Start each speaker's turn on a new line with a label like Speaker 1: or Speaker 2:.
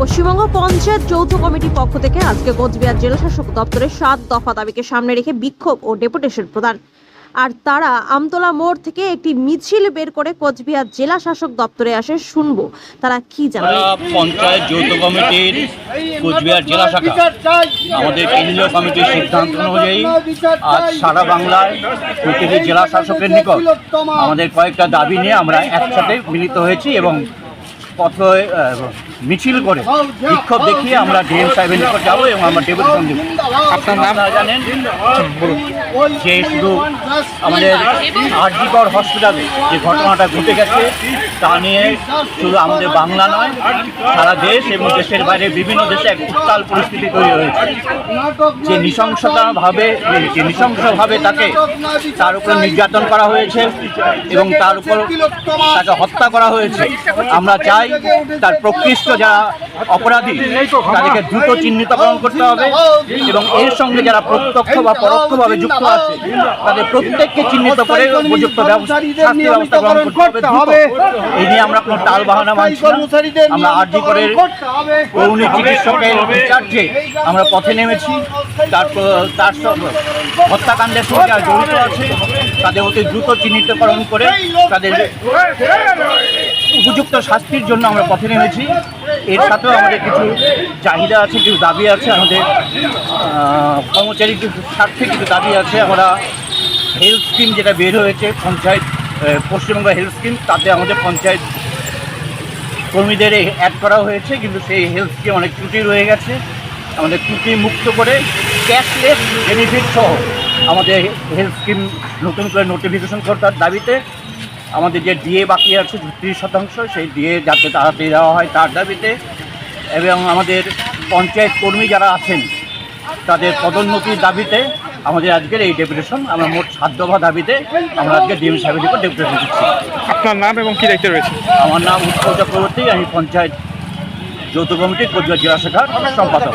Speaker 1: পশ্চিমবঙ্গ পঞ্চায়েত যৌথ কমিটির পক্ষ থেকে আজকে কোচবিহার জেলা শাসক দপ্তরের সাত দফা দাবিকে সামনে রেখে বিক্ষোভ ও ডেপুটেশন প্রদান। আর তারা আমতলা মোড় থেকে একটি মিছিল বের করে কোচবিহার জেলা শাসক দপ্তরে আসে শুনব। তারা কি
Speaker 2: আমরা পঞ্চায়েত যৌথ কমিটির কোচবিহার জেলা শাখা, আমাদের কেন্দ্রীয় কমিটির সিদ্ধান্ত অনুযায়ী আজ সারা বাংলায় প্রতিটি জেলা শাসকের নিকট আমাদের কয়েকটা দাবি নিয়ে আমরা একসাথে মিলিত হয়েছি এবং পথ মিছিল করে। বিক্ষোভ দেখিয়ে আমরা ডিএম সাহেবের নিকট যাব এবং আমরা ডেপুটেশন দেবো। আপনার নাম? জানেন যে শুধু আমাদের আরজিকর হসপিটালে যে ঘটনাটা ঘটে গেছে তা নিয়ে শুধু আমাদের বাংলা নয় সারা দেশ এবং দেশের বাইরে বিভিন্ন দেশে এক উত্তাল পরিস্থিতি তৈরি হয়েছে। যে নৃশংসতাভাবে যে নৃশংসভাবে তাকে তার উপর নির্যাতন করা হয়েছে এবং তার উপর তাকে হত্যা করা হয়েছে আমরা চাই তার প্রকৃষ্ট যারা অপরাধী তাদেরকে দ্রুত চিহ্নিতকরণ করতে হবে এবং এর সঙ্গে যারা প্রত্যক্ষ বা পরোক্ষভাবে যুক্ত আছে তাদের প্রত্যেককে চিহ্নিত করে উপযুক্ত ব্যবস্থা শাস্তি ব্যবস্থা গ্রহণ করতে হবে। এই নিয়ে আমরা কোনো টাল বাহানা মানছি। আমরা আরজি করে করুণী চিকিৎসকের বিচার্যে আমরা পথে নেমেছি। তারপর তার সঙ্গে হত্যাকাণ্ডের সঙ্গে জড়িত আছে। তাদের অতি দ্রুত চিহ্নিতকরণ করে তাদের উপযুক্ত শাস্তির জন্য আমরা পথে নেমেছি। এর সাথেও আমাদের কিছু চাহিদা আছে, কিছু দাবি আছে, আমাদের কর্মচারীর স্বার্থে কিছু দাবি আছে। আমরা হেলথ স্কিম যেটা বের হয়েছে, পঞ্চায়েত পশ্চিমবঙ্গ হেলথ স্কিম তাতে আমাদের পঞ্চায়েত কর্মীদের অ্যাড করা হয়েছে, কিন্তু সেই হেলথ স্কিম অনেক ত্রুটি রয়ে গেছে। আমাদের ত্রুটি মুক্ত করে ক্যাশলেস বেনিফিট সহ আমাদের হেলথ স্কিম নতুন করে নোটিফিকেশন করার দাবিতে আমাদের যে ডিএ বাকি আছে তিরিশ শতাংশ সেই ডিএ যাতে তাড়াতাড়ি দেওয়া হয় তার দাবিতে এবং আমাদের পঞ্চায়েত কর্মী যারা আছেন তাদের পদোন্নতির দাবিতে আমাদের আজকের এই ডেপুটেশন আমরা মোট সাত দফা দাবিতে আমরা আজকে ডিএম সাহেবের উপর ডেপুটেশন দিচ্ছি।
Speaker 3: আপনার নাম এবং কী দায়িত্ব রয়েছে?
Speaker 2: আমার নাম উৎপল চক্রবর্তী আমি পঞ্চায়েত যৌথ কমিটির কোচবিহার জেলা শাখার সম্পাদক।